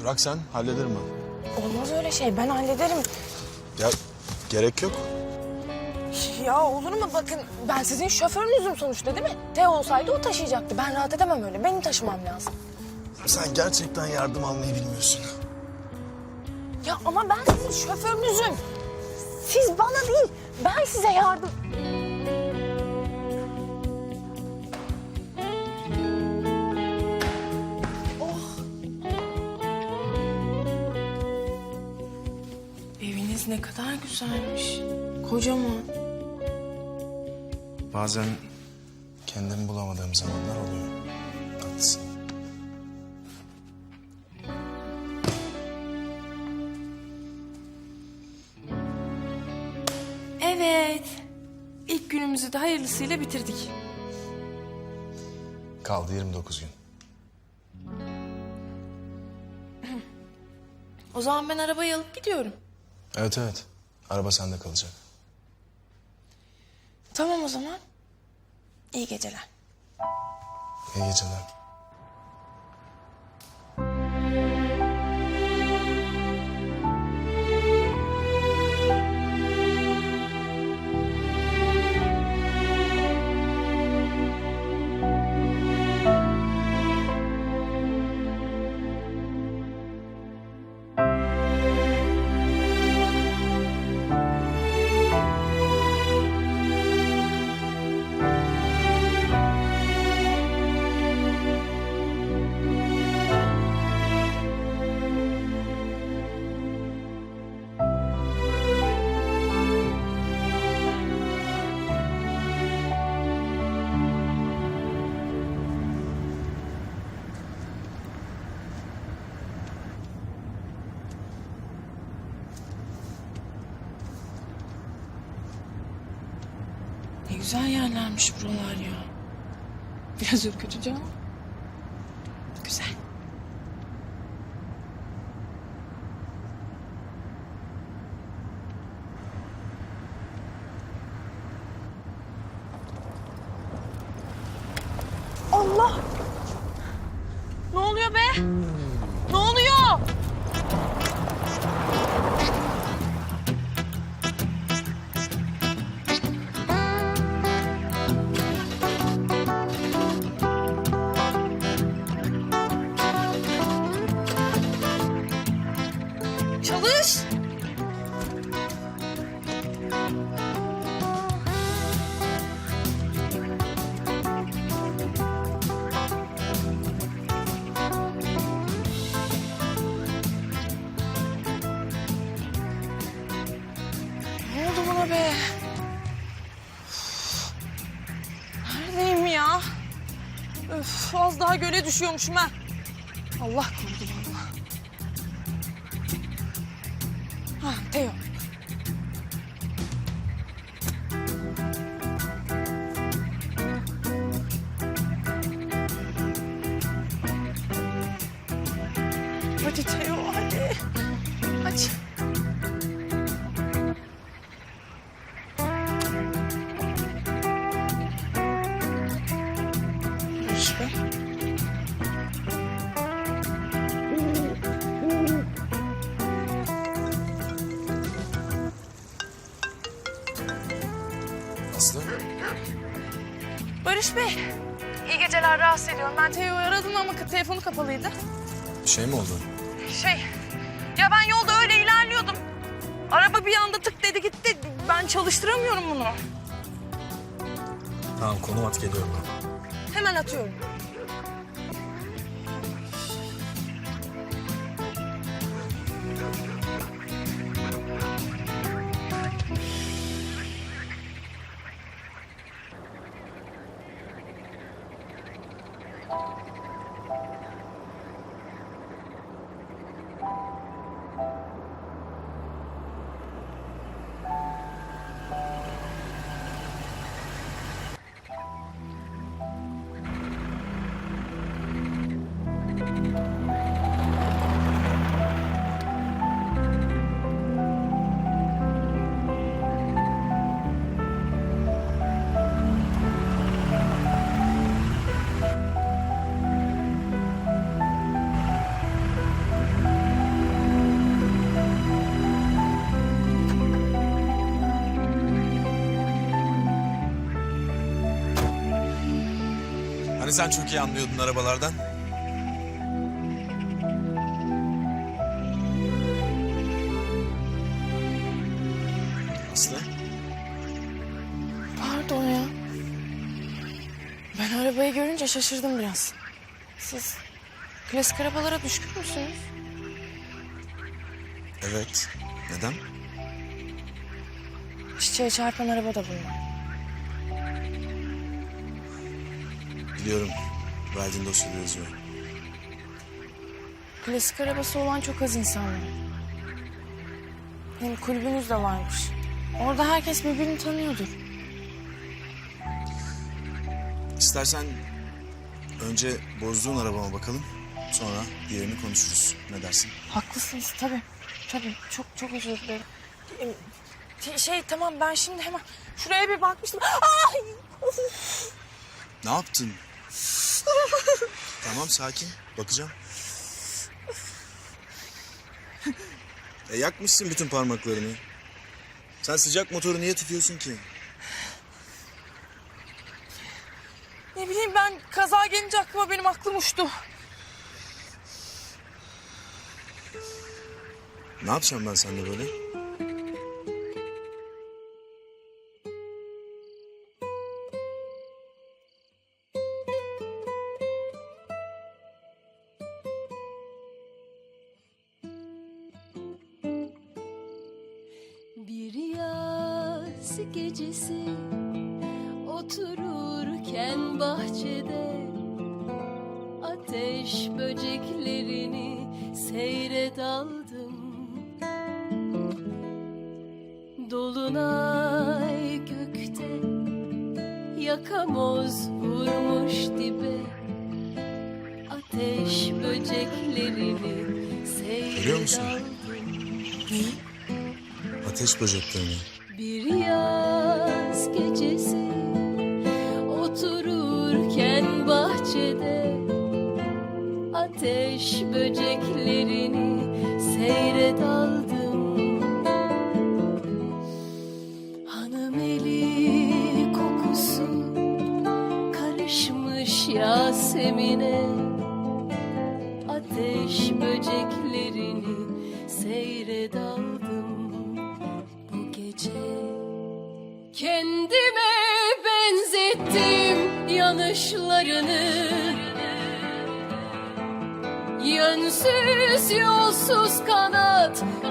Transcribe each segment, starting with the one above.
Bırak sen, hallederim ben. Olmaz öyle şey. Ben hallederim. Ya gerek yok. Ya olur mu? Bakın ben sizin şoförünüzüm sonuçta değil mi? Teo olsaydı o taşıyacaktı. Ben rahat edemem öyle. Benim taşımam lazım. Sen gerçekten yardım almayı bilmiyorsun. Ya ama ben sizin şoförünüzüm. Siz bana değil, ben size yardım... ne kadar güzelmiş. Kocaman. Bazen kendimi bulamadığım zamanlar oluyor. Haklısın. Evet. İlk günümüzü de hayırlısıyla bitirdik. Kaldı 29 gün. O zaman ben arabayı alıp gidiyorum. Evet evet. Araba sende kalacak. Tamam o zaman. İyi geceler. İyi geceler. Güzel yerlermiş buralar ya. Biraz ürkütücü ama. Güzel. Allah! Ne oluyor be? Öf, az daha göle düşüyormuşum ha. Allah korudu vallahi. Ha, Teo. Barış Bey. İyi geceler rahatsız ediyorum. Ben Teo'yu aradım ama telefonu kapalıydı. Bir şey mi oldu? Şey, ya ben yolda öyle ilerliyordum. Araba bir anda tık dedi gitti. Ben çalıştıramıyorum bunu. Tamam konum at geliyorum ben. Hemen atıyorum. Hani sen çok iyi anlıyordun arabalardan? Aslı? Pardon ya. Ben arabayı görünce şaşırdım biraz. Siz klasik arabalara düşkün müsünüz? Evet. Neden? Çiçeğe çarpan araba da bunlar. Biliyorum. Verdiğin dosyada yazıyor. Klasik arabası olan çok az insan var. Hem kulübünüz de varmış. Orada herkes birbirini tanıyordur. İstersen önce bozduğun arabama bakalım. Sonra diğerini konuşuruz. Ne dersin? Haklısınız tabii. Tabii çok çok özür dilerim. T- Şey tamam ben şimdi hemen şuraya bir bakmıştım. Ay! Ne yaptın? Tamam sakin. Bakacağım. E yakmışsın bütün parmaklarını. Sen sıcak motoru niye tutuyorsun ki? Ne bileyim ben kaza gelince aklıma benim aklım uçtu. Ne yapacağım ben seninle böyle? Bahçede ateş böceklerini seyre daldım. Dolunay gökte yakamoz vurmuş dibe ateş böceklerini seyre musun? Ateş böceklerini. Bir yaz gecesi bahçede ateş böceklerini seyre daldım. Hanım eli kokusu karışmış Yasemin'e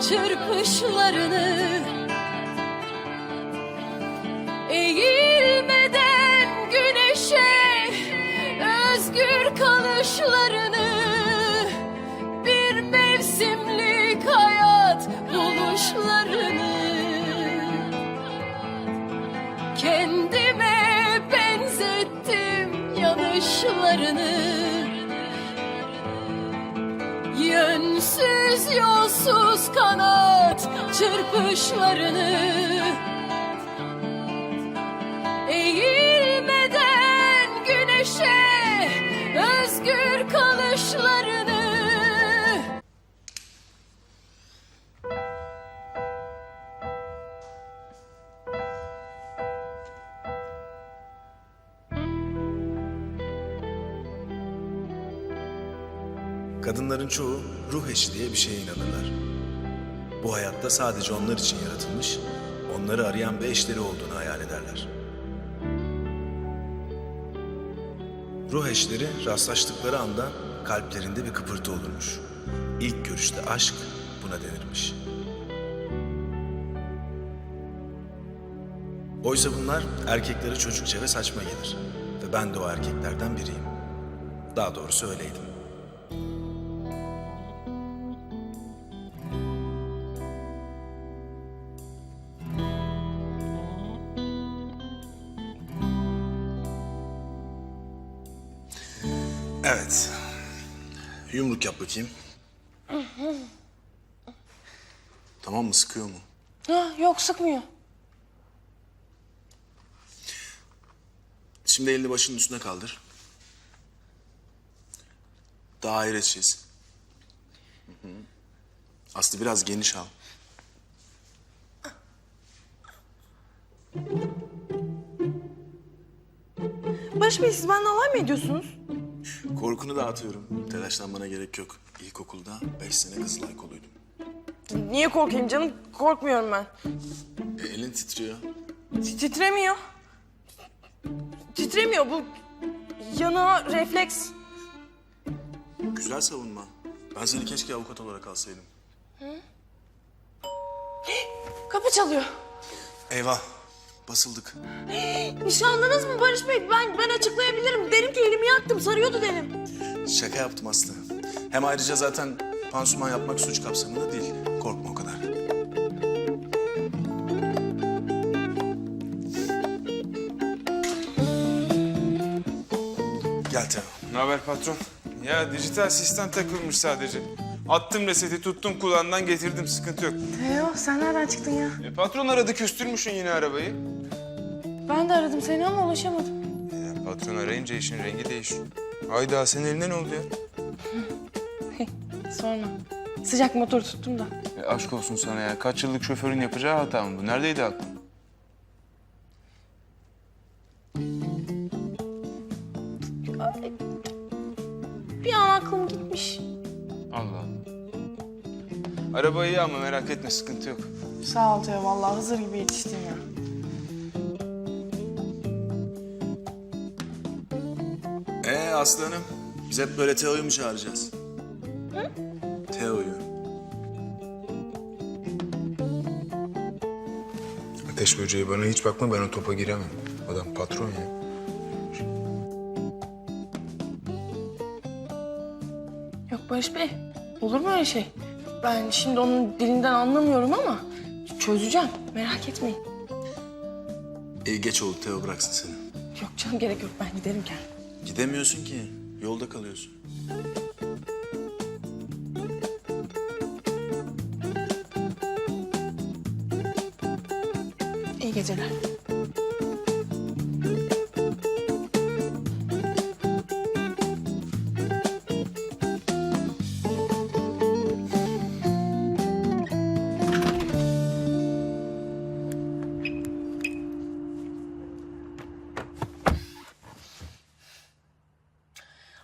çırpışlarını Eğilmeden güneşe özgür kalışlarını Bir mevsimlik hayat buluşlarını Kendime benzettim yanışlarını Yolsuz kanat çırpışlarını Kadınların çoğu ruh eşi diye bir şeye inanırlar. Bu hayatta sadece onlar için yaratılmış, onları arayan bir eşleri olduğunu hayal ederler. Ruh eşleri rastlaştıkları anda kalplerinde bir kıpırtı olurmuş. İlk görüşte aşk buna denirmiş. Oysa bunlar erkeklere çocukça ve saçma gelir. Ve ben de o erkeklerden biriyim. Daha doğrusu öyleydim. Evet. Yumruk yap bakayım. tamam mı? Sıkıyor mu? Ha, yok sıkmıyor. Şimdi elini başının üstüne kaldır. Daire çiz. Hı hı. Aslı biraz geniş al. Barış Bey siz benimle alay mı ediyorsunuz? Korkunu dağıtıyorum. Telaşlanmana gerek yok. İlkokulda beş sene Kızılay koluydum. Niye korkayım canım? Korkmuyorum ben. E, elin titriyor. Titremiyor. Titremiyor bu yana refleks. Güzel savunma. Ben seni keşke avukat olarak alsaydım. Kapı çalıyor. Eyvah. Basıldık. Nişanlınız mı Barış Bey? Ben ben açıklayabilirim. Derim ki elimi yaktım, sarıyordu derim. Şaka yaptım Aslı. Hem ayrıca zaten pansuman yapmak suç kapsamında değil. Korkma o kadar. Gel Teo. Ne haber patron? Ya dijital sistem takılmış sadece. Attım reseti, tuttum kulağından getirdim, sıkıntı yok. Teo sen nereden çıktın ya? E, patron aradı, küstürmüşsün yine arabayı. Ben de aradım seni ama ulaşamadım. Ya, patron arayınca işin rengi değişiyor. Hayda, senin eline ne oldu ya? Sonra. Sıcak motor tuttum da. E, aşk olsun sana ya. Kaç yıllık şoförün yapacağı hata mı bu? Neredeydi aklın? Bir an aklım gitmiş. Allah Allah. Araba iyi ama merak etme, sıkıntı yok. Sağ ol Teo vallahi Hızır gibi yetiştin ya. Aslı Hanım, biz hep böyle Teo'yu mu çağıracağız? Hı? Teo'yu. Ateş böceği bana hiç bakma, ben o topa giremem. Adam patron ya. Yok Barış Bey olur mu öyle şey? Ben şimdi onun dilinden anlamıyorum ama çözeceğim merak etmeyin. İyi geç oldu Teo bıraksın seni. Yok canım gerek yok ben giderim kendim. Gidemiyorsun ki. Yolda kalıyorsun. İyi geceler.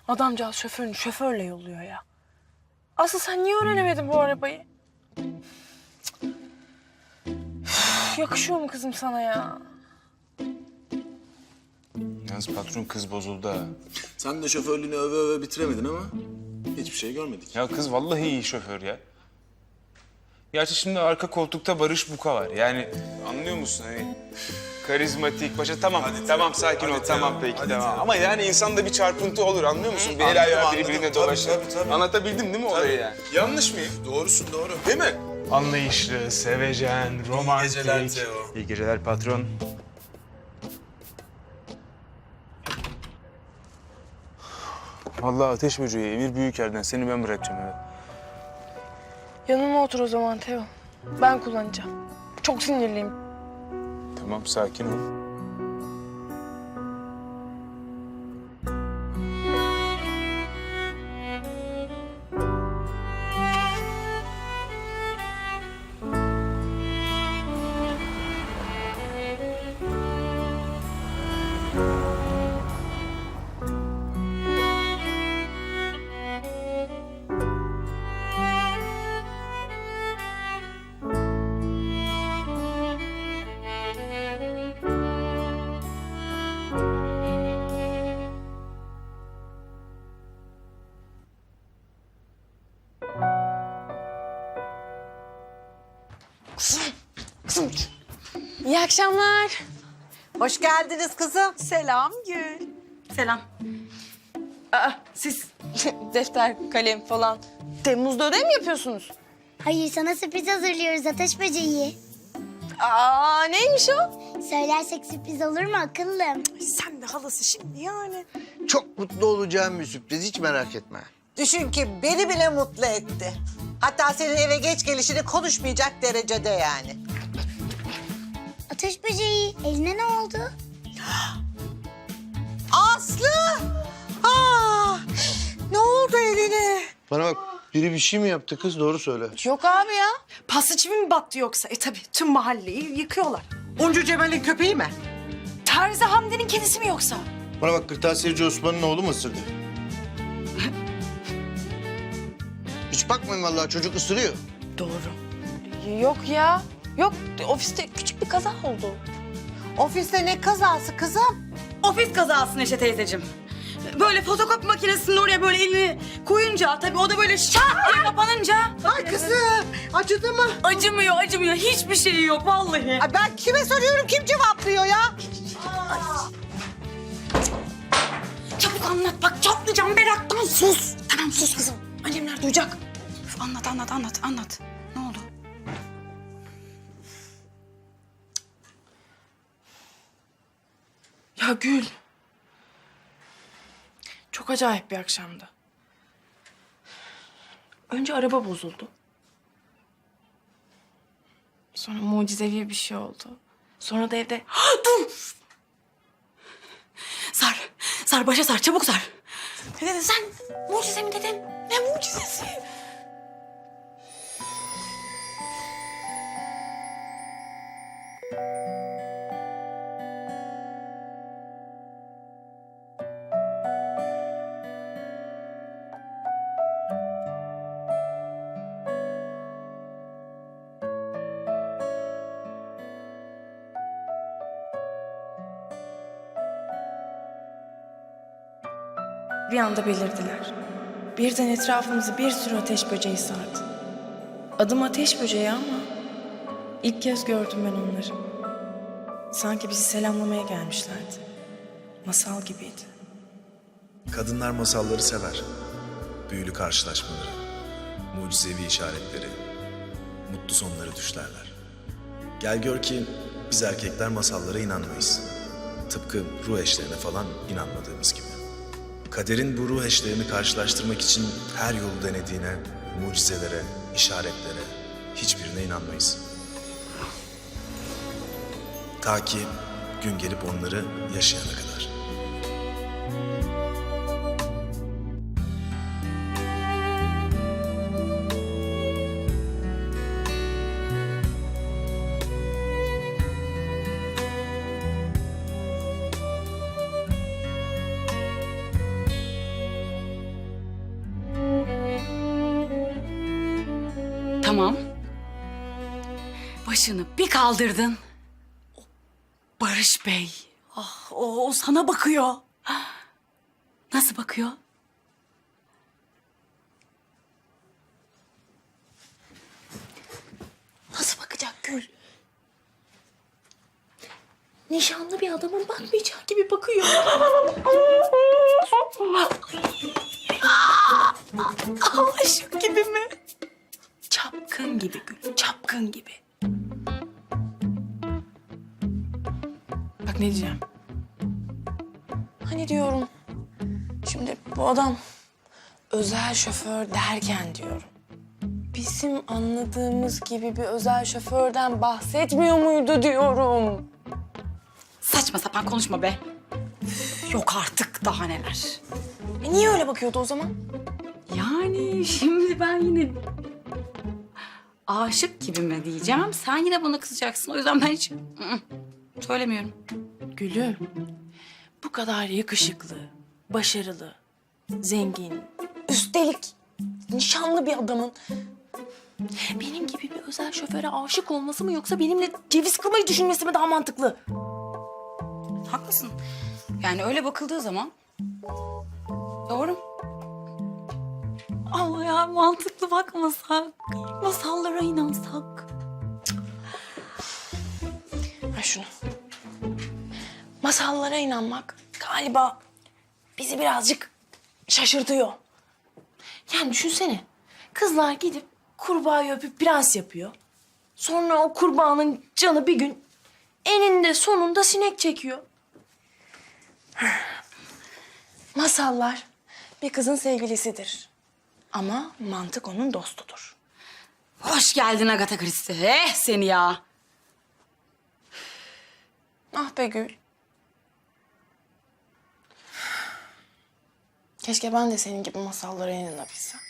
Adamcağız şoförünü şoförle yolluyor ya. Asıl sen niye öğrenemedin bu arabayı? Üf, Yakışıyor mu kızım sana ya? Yalnız patron kız bozuldu ha. Sen de şoförlüğünü öve öve bitiremedin ama hiçbir şey görmedik. Ya kız vallahi iyi şoför ya. Gerçi şimdi arka koltukta Barış Buka var. Yani anlıyor musun hani karizmatik başa tamam Hadi tamam Teo, sakin ol hadi tamam peki hadi tamam. Teo. Ama yani insanda bir çarpıntı olur anlıyor musun? Bir el Anladım, ayağı anladım. birbirine Tabii, dolaşır. tabii, tabii. Anlatabildim değil mi olayı yani? Yanlış mıyım? Doğrusun doğru. Değil mi? Anlayışlı, sevecen, romantik. geceler Teo. İyi geceler patron. Vallahi ateş böceği Emir Büyüker'den seni ben bırakacağım eve. Yanıma otur o zaman Teo. Ben kullanacağım. Çok sinirliyim. Tamam sakin ol. Akşamlar. Hoş geldiniz kızım. Selam Gül. Selam. Aa, siz defter, kalem falan Temmuz'da ödev mi yapıyorsunuz? Hayır sana sürpriz hazırlıyoruz ateş böceği. Aa neymiş o? Söylersek sürpriz olur mu akıllım? Sen de halası şimdi yani. Çok mutlu olacağım bir sürpriz hiç merak etme. Düşün ki beni bile mutlu etti. Hatta senin eve geç gelişini konuşmayacak derecede yani. Ateş böceği eline ne oldu? Aslı! Aa, ne oldu eline? Bana bak biri bir şey mi yaptı kız doğru söyle. Yok abi ya. Çivi mi battı yoksa? E tabii tüm mahalleyi yıkıyorlar. Uncu Cemal'in köpeği mi? Terzi Hamdi'nin kedisi mi yoksa? Bana bak kırtasiyeci Osman'ın oğlu mu ısırdı? Hiç bakmayın vallahi çocuk ısırıyor. Doğru. Yok ya. Yok ofiste küçük bir kaza oldu. Ofiste ne kazası kızım? Ofis kazası Neşe teyzeciğim. Böyle fotokopi makinesinin oraya böyle elini koyunca tabii o da böyle şak diye kapanınca Ay kızım acıdı mı? acımıyor acımıyor hiçbir şeyi yok vallahi. Ay ben kime soruyorum kim cevaplıyor ya? Çabuk anlat bak çatlayacağım meraktan sus. Tamam sus kızım annemler duyacak. Üf, anlat anlat anlat anlat. Gül. Çok acayip bir akşamdı. Önce araba bozuldu. Sonra mucizevi bir şey oldu. Sonra da evde Dur! Sar, sar başa sar çabuk sar. Ne dedin sen? Mucize mi dedin? Ne mucizesi? Bir anda belirdiler. Birden etrafımızı bir sürü ateş böceği sardı. Adım ateş böceği ama ilk kez gördüm ben onları. Sanki bizi selamlamaya gelmişlerdi. Masal gibiydi. Kadınlar masalları sever. Büyülü karşılaşmaları, mucizevi işaretleri, mutlu sonları düşlerler. Gel gör ki biz erkekler masallara inanmayız. Tıpkı ruh eşlerine falan inanmadığımız gibi. Kaderin bu ruh eşlerini karşılaştırmak için her yolu denediğine, mucizelere, işaretlere, hiçbirine inanmayız. Ta ki gün gelip onları yaşayana kadar. Tamam. Başını bir kaldırdın. Barış Bey. Ah, o, o sana bakıyor. Nasıl bakıyor? Nasıl bakacak Gül? Nişanlı bir adamın bakmayacağı gibi bakıyor. Aşık gibi mi? Çapkın gibi Gül, çapkın gibi. Bak ne diyeceğim. Hani diyorum. Şimdi bu adam özel şoför derken diyorum. Bizim anladığımız gibi bir özel şoförden bahsetmiyor muydu diyorum. Saçma sapan konuşma be. Üf, Yok artık daha neler. E niye öyle bakıyordu o zaman? Yani şimdi ben yine aşık gibi mi diyeceğim? Sen yine bana kızacaksın. O yüzden ben hiç ı-ı, söylemiyorum. Gülüm, bu kadar yakışıklı, başarılı, zengin, üstelik nişanlı bir adamın benim gibi bir özel şoföre aşık olması mı yoksa benimle ceviz kırmayı düşünmesi mi daha mantıklı? Haklısın. Yani öyle bakıldığı zaman doğru. Ama ya mantıklı bakmasak, masallara inansak. Ver şunu. Masallara inanmak galiba bizi birazcık şaşırtıyor. Yani düşünsene. Kızlar gidip kurbağayı öpüp prens yapıyor. Sonra o kurbağanın canı bir gün eninde sonunda sinek çekiyor. Masallar bir kızın sevgilisidir. Ama mantık onun dostudur. Hoş geldin Agatha Christie. Eh seni ya. Ah be Gül. Keşke ben de senin gibi masallara inanabilsem.